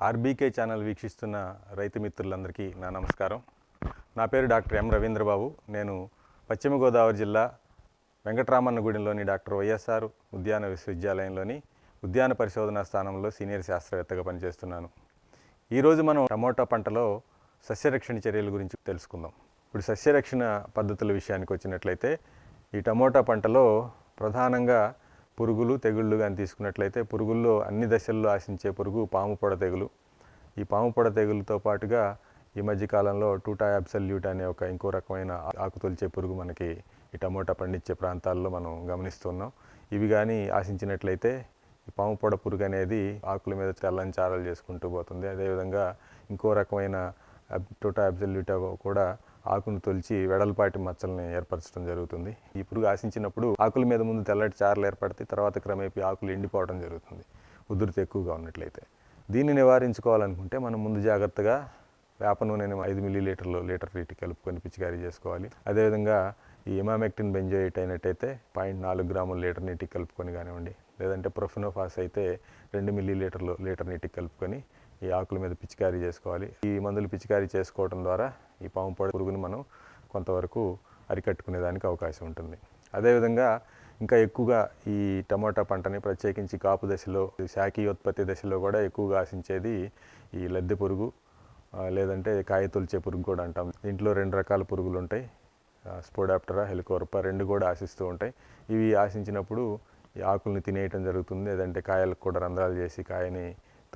RBK channel వీక్షిస్తున్న రైతు మిత్రులందరికీ నా నమస్కారం. నా పేరు డాక్టర్ ఎం రవీంద్రబాబు. నేను పశ్చిమ గోదావరి జిల్లా వెంకటరామన్నగూడెంలోని డాక్టర్ వైఎస్ఆర్ ఉద్యాన విశ్వవిద్యాలయంలోని ఉద్యాన పరిశోధనా స్థానంలో సీనియర్ శాస్త్రవేత్తగా పనిచేస్తున్నాను. ఈరోజు మనం టమోటా పంటలో సస్యరక్షణ చర్యల గురించి తెలుసుకుందాం. ఇప్పుడు సస్యరక్షణ పద్ధతుల విషయానికి వచ్చినట్లయితే ఈ టమోటా పంటలో ప్రధానంగా పురుగులు తెగుళ్ళు కానీ తీసుకున్నట్లయితే పురుగుల్లో అన్ని దశల్లో ఆశించే పురుగు పాము పొడ తెగులు. ఈ పాము పొడ తెగులుతో పాటుగా ఈ మధ్యకాలంలో టూటా అబ్సల్యూట్ అనే ఒక ఇంకో రకమైన ఆకు తొలిచే పురుగు మనకి ఈ టమోటా పండించే ప్రాంతాల్లో మనం గమనిస్తున్నాం. ఇవి కానీ ఆశించినట్లయితే ఈ పాము పొడ పురుగు అనేది ఆకుల మీద తెల్లని చారలు చేసుకుంటూ పోతుంది. అదేవిధంగా ఇంకో రకమైన టూటా టోటా అబ్జల్యూటా కూడా ఆకును తొలిచి వెడల్పాటి మచ్చల్ని ఏర్పరచడం జరుగుతుంది. ఈ పురుగు ఆశించినప్పుడు ఆకుల మీద ముందు తెల్లటి చారలు ఏర్పడతాయి తర్వాత క్రమేపీ ఆకులు ఎండిపోవడం జరుగుతుంది. ఉధృతి ఎక్కువగా ఉన్నట్లయితే. దీన్ని నివారించుకోవాలనుకుంటే మనం ముందు జాగ్రత్తగా వేప నూనెని ఐదు మిల్లీ లీటర్లు లీటర్ నీటి కలుపుకొని పిచికారీ చేసుకోవాలి. అదేవిధంగా ఈ ఇమామెక్టిన్ బెంజోయిట్ అయినట్టయితే పాయింట్ నాలుగు గ్రాముల లీటర్ నీటికి కలుపుకొని కానివ్వండి లేదంటే ప్రొఫినోఫాస్ అయితే రెండు మిల్లీ లీటర్లు లీటర్ నీటికి కలుపుకొని ఈ ఆకుల మీద పిచికారీ చేసుకోవాలి. ఈ మందులు పిచికారీ చేసుకోవడం ద్వారా ఈ పాము పొడ పురుగుని మనం కొంతవరకు అరికట్టుకునేదానికి అవకాశం ఉంటుంది. అదేవిధంగా ఇంకా ఎక్కువగా ఈ టమోటా పంటని ప్రత్యేకించి కాపు దశలో శాఖీయోత్పత్తి దశలో కూడా ఎక్కువగా ఆశించేది ఈ లద్దె పురుగు లేదంటే కాయ తొలిచే పురుగు కూడా అంటాం. దీంట్లో రెండు రకాల పురుగులు ఉంటాయి. స్పోడాప్టరా హెలికోర్పా రెండు కూడా ఆశిస్తూ ఉంటాయి. ఇవి ఆశించినప్పుడు ఈ ఆకుల్ని తినేయటం జరుగుతుంది. లేదంటే కాయలకు కూడా రంధ్రాలు చేసి కాయని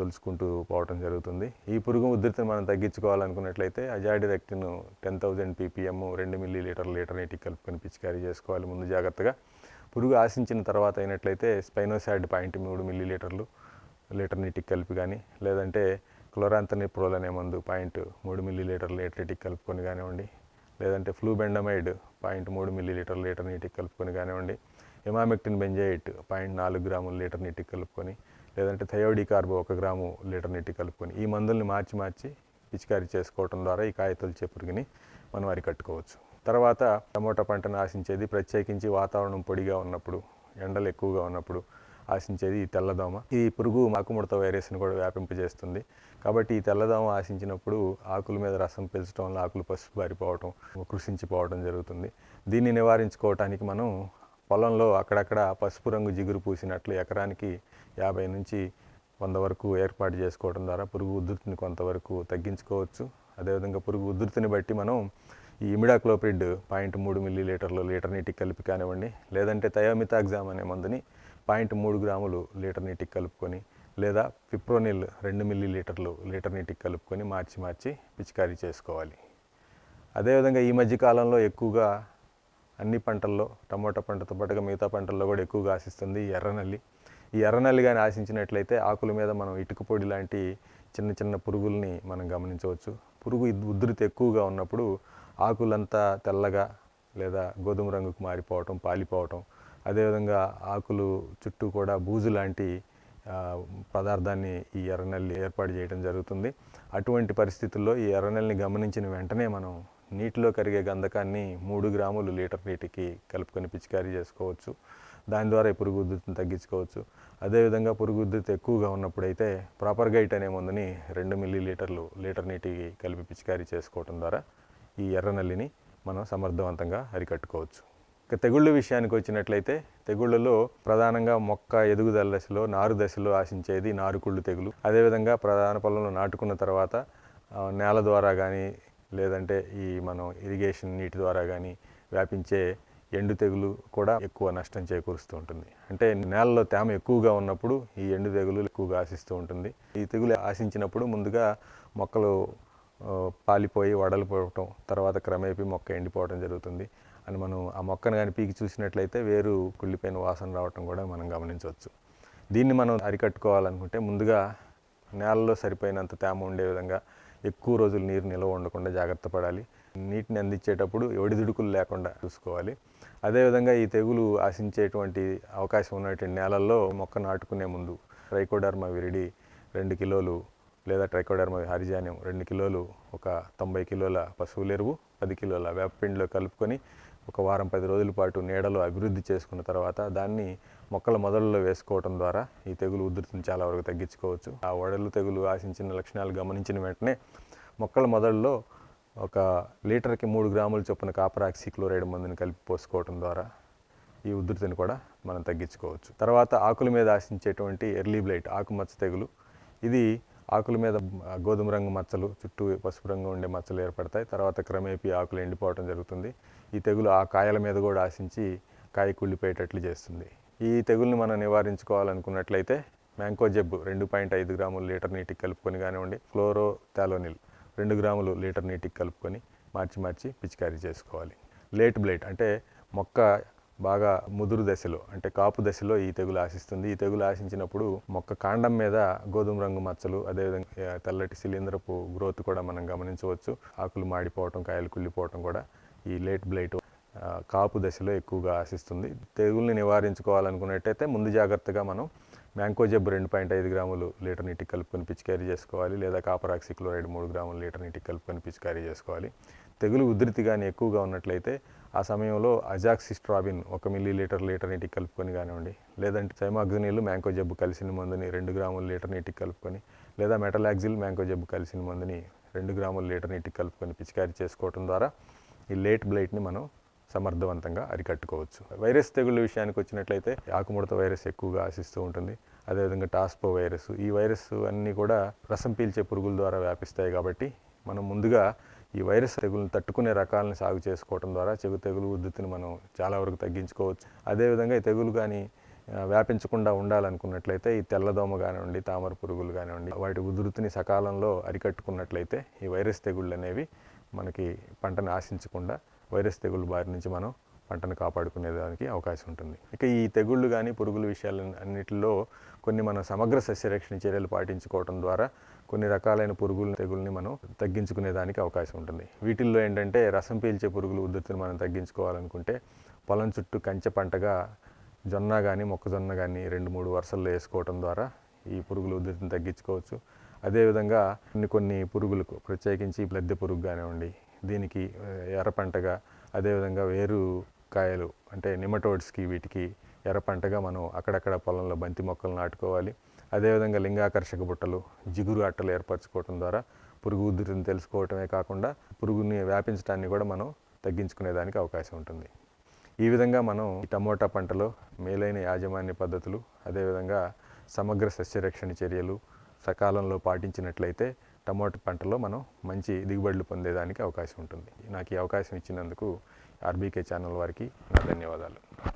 తొలుచుకుంటూ పోవటం జరుగుతుంది. ఈ పురుగు ఉధృతిని మనం తగ్గించుకోవాలనుకున్నట్లయితే అజాడిరెక్టిన్ టెన్ థౌజండ్ పీపీఎం రెండు మిల్లీ లీటర్ లీటర్ నీటికి కలుపుకొని పిచికారీ చేసుకోవాలి ముందు జాగ్రత్తగా. పురుగు ఆశించిన తర్వాత అయినట్లయితే స్పైనోసాడ్ పాయింట్ మూడు మిల్లీ లీటర్లు లీటర్ నీటికి కలిపి కానీ లేదంటే క్లోరాంతనిప్రోల్ అనే మందు పాయింట్ మూడు మిల్లీ లీటర్ లీటర్ నీటికి కలుపుకొని కానివ్వండి లేదంటే ఫ్లూబెండమైడ్ పాయింట్ మూడు మిల్లీ లీటర్ లీటర్ నీటికి కలుపుకొని కానివ్వండి ఎమామెక్టిన్ బెంజైట్ పాయింట్ నాలుగు గ్రాములు లీటర్ నీటికి కలుపుకొని లేదంటే థయోడి కార్బో ఒక గ్రాము లీటర్ నీటి కలుపుకొని ఈ మందుల్ని మార్చి మార్చి పిచికారీ చేసుకోవటం ద్వారా ఈ కాయ చెప్పురుగిని పురుగుని మనం అరికట్టుకోవచ్చు. తర్వాత టమోటా పంటను ఆశించేది ప్రత్యేకించి వాతావరణం పొడిగా ఉన్నప్పుడు ఎండలు ఎక్కువగా ఉన్నప్పుడు ఆశించేది ఈ తెల్లదోమ. ఈ పురుగు ఆకుముడత వైరస్ని కూడా వ్యాపింపజేస్తుంది. కాబట్టి ఈ తెల్లదోమ ఆశించినప్పుడు ఆకుల మీద రసం పీల్చడం వల్ల ఆకులు పసుపు బారిపోవటం కృషించిపోవడం జరుగుతుంది. దీన్ని నివారించుకోవటానికి మనం పొలంలో అక్కడక్కడ పసుపు రంగు జిగురు పూసినట్లు ఎకరానికి యాభై నుంచి వంద వరకు ఏర్పాటు చేసుకోవడం ద్వారా పురుగు ఉధృతిని కొంతవరకు తగ్గించుకోవచ్చు. అదేవిధంగా పురుగు ఉధృతిని బట్టి మనం ఈ ఇమిడాక్లోప్రిడ్ పాయింట్ మూడు మిల్లీ లీటర్లు లీటర్ నీటికి కలిపి కానివ్వండి లేదంటే థయోమితాగ్జామ్ అనే మందుని పాయింట్ మూడు గ్రాములు లీటర్ నీటికి కలుపుకొని లేదా పిప్రోనిల్ రెండు మిల్లీ లీటర్లు లీటర్ నీటికి కలుపుకొని మార్చి మార్చి పిచికారీ చేసుకోవాలి. అదేవిధంగా ఈ మధ్య కాలంలో ఎక్కువగా అన్ని పంటల్లో టమోటా పంటతో పాటుగా మిగతా పంటల్లో కూడా ఎక్కువగా ఆశిస్తుంది ఎర్రనల్లి. ఈ ఎర్రనల్లి కానీ ఆశించినట్లయితే ఆకుల మీద మనం ఇటుక పొడి లాంటి చిన్న చిన్న పురుగుల్ని మనం గమనించవచ్చు. పురుగు ఉధృతి ఎక్కువగా ఉన్నప్పుడు ఆకులంతా తెల్లగా లేదా గోధుమ రంగుకు మారిపోవటం పాలిపోవటం అదేవిధంగా ఆకులు చుట్టూ కూడా బూజు లాంటి పదార్థాన్ని ఈ ఎర్రనల్లి ఏర్పాటు చేయడం జరుగుతుంది. అటువంటి పరిస్థితుల్లో ఈ ఎర్రనల్లిని గమనించిన వెంటనే మనం నీటిలో కరిగే గంధకాన్ని మూడు గ్రాములు లీటర్ నీటికి కలుపుకొని పిచికారీ చేసుకోవచ్చు. దాని ద్వారా ఈ పురుగు ఉధృతిని తగ్గించుకోవచ్చు. అదేవిధంగా పురుగు ఉధృతి ఎక్కువగా ఉన్నప్పుడైతే ప్రాపర్ గైట్ అనే మందుని రెండు మిల్లీ లీటర్లు లీటర్ నీటికి కలిపి పిచికారీ చేసుకోవడం ద్వారా ఈ ఎర్రనల్లిని మనం సమర్థవంతంగా అరికట్టుకోవచ్చు. ఇక తెగుళ్ళు విషయానికి వచ్చినట్లయితే తెగుళ్ళలో ప్రధానంగా మొక్క ఎదుగుదల దశలో నారు దశలో ఆశించేది నారుకుళ్ళు తెగులు. అదేవిధంగా ప్రధాన పొలంలో నాటుకున్న తర్వాత నేల ద్వారా కానీ లేదంటే ఈ మనం ఇరిగేషన్ నీటి ద్వారా కానీ వ్యాపించే ఎండు తెగులు కూడా ఎక్కువ నష్టం చేకూరుస్తూ ఉంటుంది. అంటే నేలలో తేమ ఎక్కువగా ఉన్నప్పుడు ఈ ఎండు తెగులు ఎక్కువగా ఆశిస్తూ ఉంటుంది. ఈ తెగులు ఆశించినప్పుడు ముందుగా మొక్కలు పాలిపోయి వడలిపోవటం తర్వాత క్రమేపీ మొక్క ఎండిపోవడం జరుగుతుంది. అని మనం ఆ మొక్కను కానీ పీకి చూసినట్లయితే వేరు కుళ్ళిపోయిన వాసన రావటం కూడా మనం గమనించవచ్చు. దీన్ని మనం అరికట్టుకోవాలనుకుంటే ముందుగా నేలలో సరిపోయినంత తేమ ఉండే విధంగా ఎక్కువ రోజులు నీరు నిల్వ ఉండకుండా జాగ్రత్త పడాలి. నీటిని అందించేటప్పుడు ఒడిదుడుకులు లేకుండా చూసుకోవాలి. అదేవిధంగా ఈ తెగులు ఆశించేటువంటి అవకాశం ఉన్నటువంటి నేలల్లో మొక్క నాటుకునే ముందు ట్రైకోడర్మా విరిడి రెండు కిలోలు లేదా ట్రైకోడర్మా హరిజాన్యం రెండు కిలోలు ఒక తొంభై కిలోల పశువుల ఎరువు పది కిలోల వేపపిండిలో కలుపుకొని ఒక వారం పది రోజుల పాటు నీడలో అభివృద్ధి చేసుకున్న తర్వాత దాన్ని మొక్కల మొదలలో వేసుకోవడం ద్వారా ఈ తెగులు ఉధృతిని చాలా వరకు తగ్గించుకోవచ్చు. ఆ వడలు తెగులు ఆశించిన లక్షణాలు గమనించిన వెంటనే మొక్కల మొదల్లో ఒక లీటర్కి మూడు గ్రాముల చొప్పున కాపర్ ఆక్సిక్లోరైడ్ మందుని కలిపి పోసుకోవడం ద్వారా ఈ ఉధృతిని కూడా మనం తగ్గించుకోవచ్చు. తర్వాత ఆకుల మీద ఆశించేటువంటి ఎర్లీ బ్లైట్ ఆకుమచ్చ తెగులు. ఇది ఆకుల మీద గోధుమ రంగు మచ్చలు చుట్టూ పసుపు రంగు ఉండే మచ్చలు ఏర్పడతాయి. తర్వాత క్రమేపీ ఆకులు ఎండిపోవడం జరుగుతుంది. ఈ తెగులు ఆ కాయల మీద కూడా ఆశించి కాయ కుళ్ళిపోయేటట్లు చేస్తుంది. ఈ తెగుల్ని మనం నివారించుకోవాలనుకున్నట్లయితే మ్యాంకో జబ్బు రెండు పాయింట్ ఐదు గ్రాములు లీటర్ నీటికి కలుపుకొని కానివ్వండి ఫ్లోరో థాలోనిల్ రెండు గ్రాములు లీటర్ నీటికి కలుపుకొని మార్చి మార్చి పిచికారీ చేసుకోవాలి. లేట్ బ్లైట్ అంటే మొక్క బాగా ముదురు దశలో అంటే కాపు దశలో ఈ తెగులు ఆశిస్తుంది. ఈ తెగులు ఆశించినప్పుడు మొక్క కాండం మీద గోధుమ రంగు మచ్చలు అదేవిధంగా తెల్లటి శిలీంద్రపు గ్రోత్ కూడా మనం గమనించవచ్చు. ఆకులు మాడిపోవటం కాయలు కుళ్ళిపోవటం కూడా ఈ లేట్ బ్లైట్ కాపు దశలో ఎక్కువగా ఆశిస్తుంది. తెగుల్ని నివారించుకోవాలనుకున్నట్టయితే ముందు జాగ్రత్తగా మనం మ్యాంకో జబ్బు రెండు పాయింట్ ఐదు గ్రాములు లీటర్ నీటికి కలుపుకొని పిచికారీ చేసుకోవాలి. లేదా కాపర్ ఆక్సిక్లోరైడ్ మూడు గ్రాములు లీటర్ నీటికి కలుపుకొని పిచికారీ చేసుకోవాలి. తెగులు ఉధృతి కానీ ఎక్కువగా ఉన్నట్లయితే ఆ సమయంలో అజాక్సిస్ట్రాబిన్ ఒక మిల్లీ లీటర్ లీటర్ నీటికి కలుపుకొని కానివ్వండి లేదంటే సైమాగ్జనీలు మ్యాంకో జబ్బు కలిసిన మందుని రెండు గ్రాములు లీటర్ నీటికి కలుపుకొని లేదా మెటలాక్సిల్ మ్యాంకో జబ్బు కలిసిన మందుని రెండు గ్రాములు లీటర్ నీటికి కలుపుకొని పిచికారీ చేసుకోవడం ద్వారా ఈ లేట్ బ్లైట్ని మనం సమర్థవంతంగా అరికట్టుకోవచ్చు. వైరస్ తెగుళ్ళ విషయానికి వచ్చినట్లయితే ఆకుముడత వైరస్ ఎక్కువగా ఆశిస్తూ ఉంటుంది. అదేవిధంగా టాస్పో వైరస్ ఈ వైరస్ అన్నీ కూడా రసం పీల్చే పురుగుల ద్వారా వ్యాపిస్తాయి కాబట్టి మనం ముందుగా ఈ వైరస్ తెగులను తట్టుకునే రకాలను సాగు చేసుకోవడం ద్వారా చెగు తెగులు ఉద్ధృతిని మనం చాలా వరకు తగ్గించుకోవచ్చు. అదేవిధంగా ఈ తెగులు కానీ వ్యాపించకుండా ఉండాలనుకున్నట్లయితే ఈ తెల్లదోమ కానివ్వండి తామర పురుగులు కానివ్వండి వాటి ఉధృతిని సకాలంలో అరికట్టుకున్నట్లయితే ఈ వైరస్ తెగుళ్ళు అనేవి మనకి పంటను ఆశించకుండా వైరస్ తెగుళ్ళ బారి నుంచి మనం పంటను కాపాడుకునేదానికి అవకాశం ఉంటుంది. ఇక ఈ తెగుళ్ళు కానీ పురుగుల విషయాలు అన్నిటిలో కొన్ని మనం సమగ్ర సస్యరక్షణ చర్యలు పాటించుకోవడం ద్వారా కొన్ని రకాలైన పురుగుల తెగుల్ని మనం తగ్గించుకునేదానికి అవకాశం ఉంటుంది. వీటిల్లో ఏంటంటే రసం పీల్చే పురుగులు ఉధృతిని మనం తగ్గించుకోవాలనుకుంటే పొలం చుట్టూ కంచె పంటగా జొన్న కానీ మొక్కజొన్న కానీ రెండు మూడు వరుసల్లో వేసుకోవటం ద్వారా ఈ పురుగుల ఉధృతిని తగ్గించుకోవచ్చు. అదేవిధంగా కొన్ని కొన్ని పురుగులకు ప్రత్యేకించి లద్దె పురుగు కానివ్వండి దీనికి ఎర్రపంటగా పంటగా అదేవిధంగా వేరు కాయలు అంటే నిమటోడ్స్కి వీటికి ఎర్రపంటగా మనం అక్కడక్కడ పొలంలో బంతి మొక్కలు నాటుకోవాలి. అదేవిధంగా లింగాకర్షక బుట్టలు జిగురు అట్టలు ఏర్పరచుకోవడం ద్వారా పురుగు ఉధృతిని తెలుసుకోవటమే కాకుండా పురుగుని వ్యాపించడాన్ని కూడా మనం తగ్గించుకునేదానికి అవకాశం ఉంటుంది. ఈ విధంగా మనం టమోటా పంటలో మేలైన యాజమాన్య పద్ధతులు అదేవిధంగా సమగ్ర సస్యరక్షణ చర్యలు సకాలంలో పాటించినట్లయితే టమోటా పంటలో మనం మంచి దిగుబడులు పొందేదానికి అవకాశం ఉంటుంది. నాకు ఈ అవకాశం ఇచ్చినందుకు ఆర్బీకే ఛానల్ వారికి నా ధన్యవాదాలు.